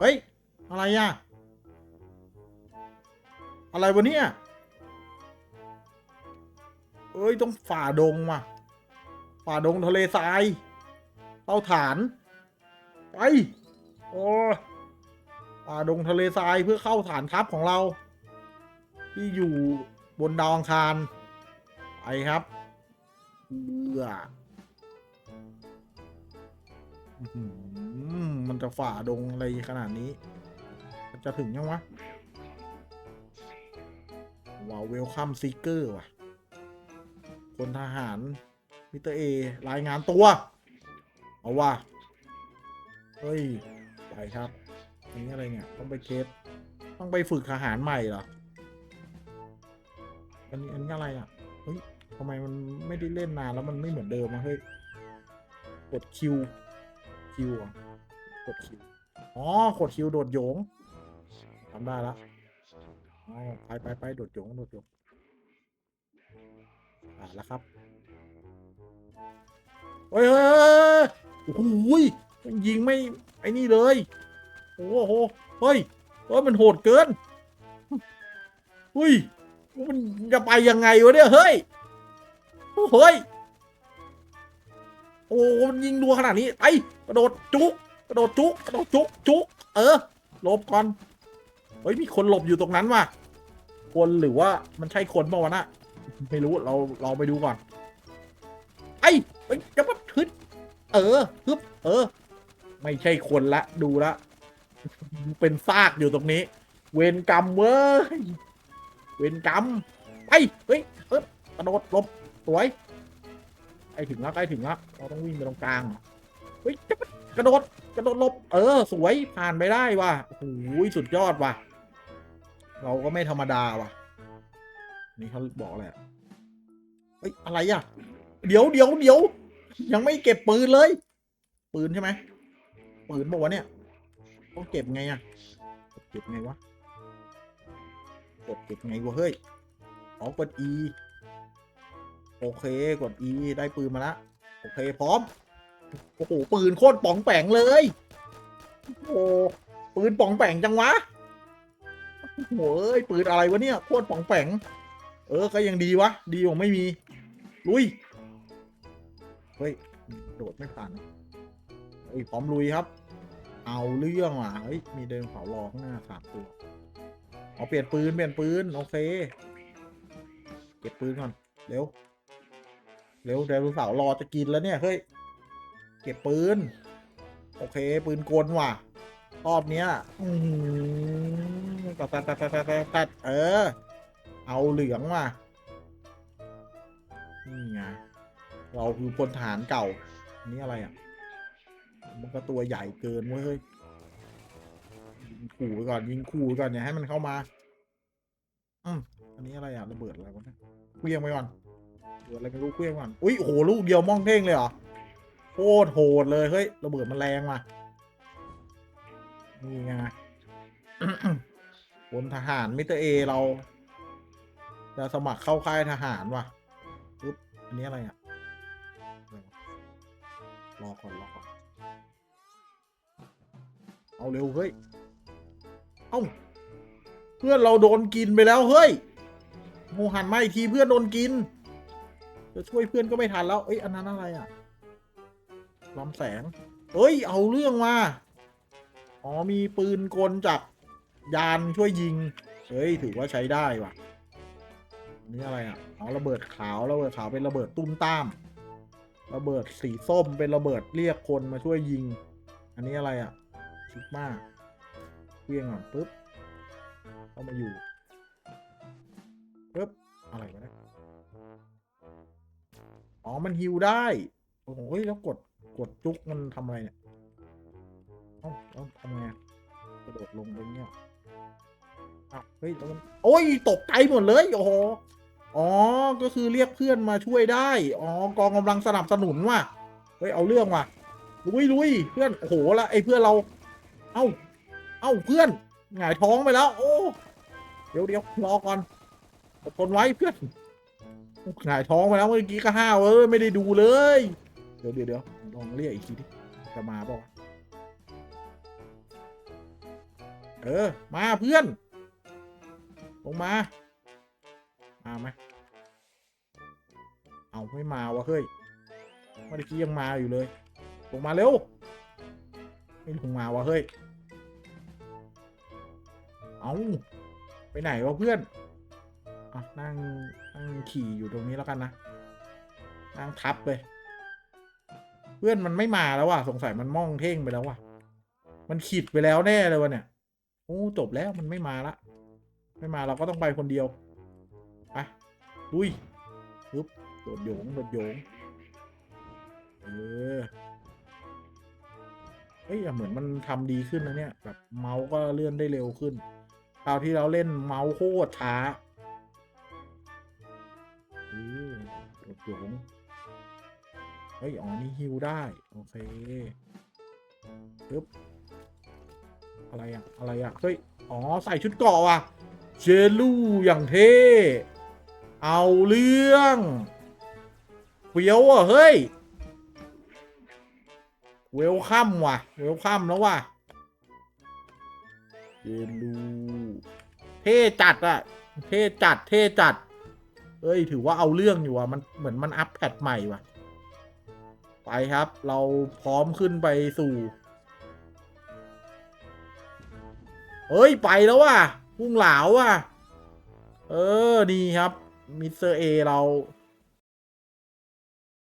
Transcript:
เฮ้ย อะไรอะ อะไรวะเนี่ยเอ้ย ต้องฝ่าดงว่ะ ฝ่าดงทะเลทรายเต้าฐาน ไป โอ้ฝ่าดงทะเลทรายเพื่อเข้าฐานทัพของเรา ที่อยู่บนดาวอังคาร ไปครับเบื่ออื้อหือ มันจะฝ่าดงอะไรขนาดนี้ จะถึงยังวะว้าวเวลคัมซีเกอร์ว่ะ คนทหาร มิสเตอร์เอ รายงานตัว เอาว่ะ เฮ้ย ไปครับอันนี้อะไรเนี่ย ต้องไปเคสต้องไปฝึกทหารใหม่เหรอ อันนี้อันนี้อะไรอะ เฮ้ยทำไมมันไม่ได้เล่นนานแล้วมันไม่เหมือนเดิมอะเฮ้ย กดคิวคิวอะ ดคิว อ๋อกดคิวโดดโยงทำได้ละอ๋อไปไปไปโดดโยงโดดโยงอ่าแล้วครับเฮ้ยเฮ้ยเฮ้ยโอ้โหยมันยิงไม่ไอ้นี่เลย โอ้โห เฮ้ยเฮ้ยมันโหดเกินเฮ้ย มันจะไปยังไงวะเนี่ย เฮ้ยเฮ้ย โอ้โหมันยิงรัวขนาดนี้ ไอกระโดดจุก กระโดดจุกกระโดดจุกจุกเออหลบก่อนเฮ้ยมีคนหลบอยู่ตรงนั้นว่ะคนหรือว่ามันใช่คนเปล่าวะน่ะไม่รู้เราลองไปดูก่อน ไอ้เฮ้ยจะมาทึดเออฮึบเออ ไม่ใช่คนละดูละเป็นซากอยู่ตรงนี้ เวรกรรมเว้ยเวรกรรมไปเฮ้ยเฮ้ยกระโดดหลบสวยใกล้ถึงแล้วใกล้ถึงแล้วเราต้องวิ่งไปตรงกลางเฮ้ยจะ กระโดดกระโดดลบ เออ สวยผ่านไปได้ว่ะโอ้โหสุดยอดว่ะ เราก็ไม่ธรรมดาว่ะ นี่เขาบอกอะไรอะเฮ้ยอะไรอะ เดี๋ยวเดี๋ยวเดี๋ยวยังไม่เก็บปืนเลย ปืนใช่ไหมปืนบอกว่าเนี่ยต้องเก็บไงอะเก็บไงวะกดเก็บไงวะเฮ้ยอ๋อกด E โอเคกด E ได้ปืนมาละโอเคพร้อม โอ้โหปืนโคตรป๋องแปงเลยโอ้ปืนป๋องแปงจังวะโอ้ยปืนอะไรวะเนี่ยโคตรป๋องแปงเออก็ยังดีวะ ดีกว่าไม่มี ลุย เฮ้ย โดดไม่ผ่านเฮ้พร้อมลุยครับ เอาเรื่องว่ะเฮ้ยมีเดินเผารอข้างหน้าสามตัวเอาเปลี่ยนปืนเปลี่ยนปืนโอเคเก็บปืนก่อนเร็วเร็วไดโนเสาร์รอจะกินแล้วเนี่ยเฮ้ย เก็บปืน โอเค ปืนกลว่ะ รอบเนี้ยตัดตัดตัดตัดตัดตัดตดเออ เอาเหลืองว่ะ นี่ไง เราคือพลทหารเก่าอันนี้อะไรอะ มันก็ตัวใหญ่เกินเว้ยยิงขู่ไปก่อน ยิงขู่ไปก่อนอย่าให้มันเข้ามา อืมอันนี้อะไรอะ ระเบิดอะไรวะเนี่ยเคลี้ยงไปก่อนเบิดอะไรไม่รู้เคลี้ยงก่อน อุ้ยโหลูกเดียวมองเท่งเลยเหรอ ตรโหดเลย เฮ้ยระเบิดมันแรงว่ะนี่ไงบนทหารมิสเตอร์เอเรา จะสมัครเข้าค่ายทหารว่ะปึ๊บอันนี้อะไรอะรวะรอก่อนรอก่อนเอาเร็วเฮ้ย เอ้า เพื่อนเราโดนกินไปแล้วเฮ้ยโมหันมาอีกทีเพื่อนโดนกิน จะช่วยเพื่อนก็ไม่ทันแล้ว เอ้ยอันนั้นอะไรอะ ลำแสง เอ้ย เอาเรื่องมา อ๋อ มีปืนกลจากยานช่วยยิง เฮ้ย ถือว่าใช้ได้ว่ะอันนี้อะไรอะ อ๋อ ระเบิดขาว ระเบิดขาวเป็นระเบิดตุ้มตาม ระเบิดสีส้มเป็นระเบิดเรียกคนมาช่วยยิง อันนี้อะไรอะซิกมาเครื่องก่อนปุ๊บเข้ามาอยู่ปึ๊บ อะไรวะเนี่ย อ๋อ มันฮิวได้ โอ้โหเฮ้ยแล้วกด กดจุกมันทำอะไรเนี่ยเอ้าแล้วทำไงกระโดดลงไปเงี้ยอ้าวเฮ้ยแล้วมันโอ้ยตกใจหมดเลยโอ้โหอ๋อ ก็คือเรียกเพื่อนมาช่วยได้ อ๋อกองกำลังสนับสนุนว่ะ เฮ้ยเอาเรื่องว่ะ ลุยลุยเพื่อน โอ้โหล้วไอ้เพื่อนเรา เอ้า เอ้าเพื่อนหงายท้องไปแล้ว โอ้ เดี๋ยวเดี๋ยวรอก่อนอดทนไว้เพื่อนหงายท้องไปแล้วเมื่อกี้ก็ห้าวเอ้ยไม่ได้ดูเลย เดี๋ยวเดี๋ยวเดี๋ยว ลองเรียกอีกทีดิจะมาป่าวะเออ มาเพื่อน ลงมา มาไหมเอาไม่มาวะเฮ้ยเมื่อกี้ยังมาอยู่เลย ลงมาเร็ว ไม่ลงมาวะเฮ้ย เอาไปไหนวะเพื่อนอะนั่งนั่งขี่อยู่ตรงนี้แล้วกันนะ นั่งทับเลย เพื่อนมันไม่มาแล้วว่ะสงสัยมันมองเท่งไปแล้วว่ะ มันขีดไปแล้วแน่เลยวะเนี่ยโอ้จบแล้วมันไม่มาละ ไม่มาเราก็ต้องไปคนเดียวไปลุยปึ๊บโดดโยงโดดโยงเออเฮ้ยเหมือนมันทำดีขึ้นนะเนี่ยแบบเมาส์ก็เลื่อนได้เร็วขึ้นคราวที่เราเล่นเมาส์โคตรช้าเออโดดโยง เฮ้ย อ๋อ นี่ฮิวได้ โอเคปึ๊บอะไรอะอะไรอะเฮ้ย อ๋อ ใส่ชุดเกราะว่ะ เจลูอย่างเท่ เอาเรื่องเฟี้ยวอะ เฮ้ย เวลคัมว่ะ เวลคัมแล้วว่ะ เจลู เท่จัดอะเท่จัด เท่จัด เอ้ย ถือว่าเอาเรื่องอยู่อะ มันเหมือนมันอัพแพทใหม่ว่ะ ไปครับ เราพร้อมขึ้นไปสู่เฮ้ย ไปแล้วว่ะพุ่งเหลาว่ะ เออ นี่ครับ มิสเตอร์เอเรา